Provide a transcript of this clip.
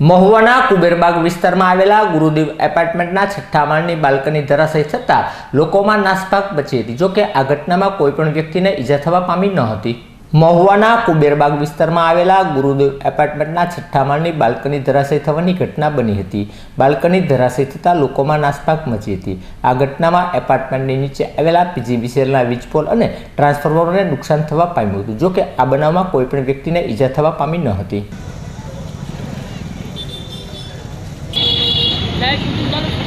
મહુવાના કુબેરબાગ વિસ્તારમાં આવેલા ગુરુદેવ એપાર્ટમેન્ટના છઠ્ઠા માળની બાલ્કની ધરાશય થતાં લોકોમાં નાસભાગ બચી હતી. જોકે આ ઘટનામાં કોઈપણ વ્યક્તિને ઈજા થવા પામી ન હતી. મહુવાના કુબેરબાગ વિસ્તારમાં આવેલા ગુરુદેવ એપાર્ટમેન્ટના છઠ્ઠા માળની બાલ્કની ધરાશય થવાની ઘટના બની હતી. બાલ્કની ધરાશય થતાં લોકોમાં નાસભાગ મચી હતી. આ ઘટનામાં એપાર્ટમેન્ટની નીચે આવેલા પીજીબીસીએલના વીજપોલ અને ટ્રાન્સફોર્મરોને નુકસાન થવા પામ્યું હતું. જોકે આ બનાવમાં કોઈપણ વ્યક્તિને ઈજા થવા પામી ન હતી. Thank you.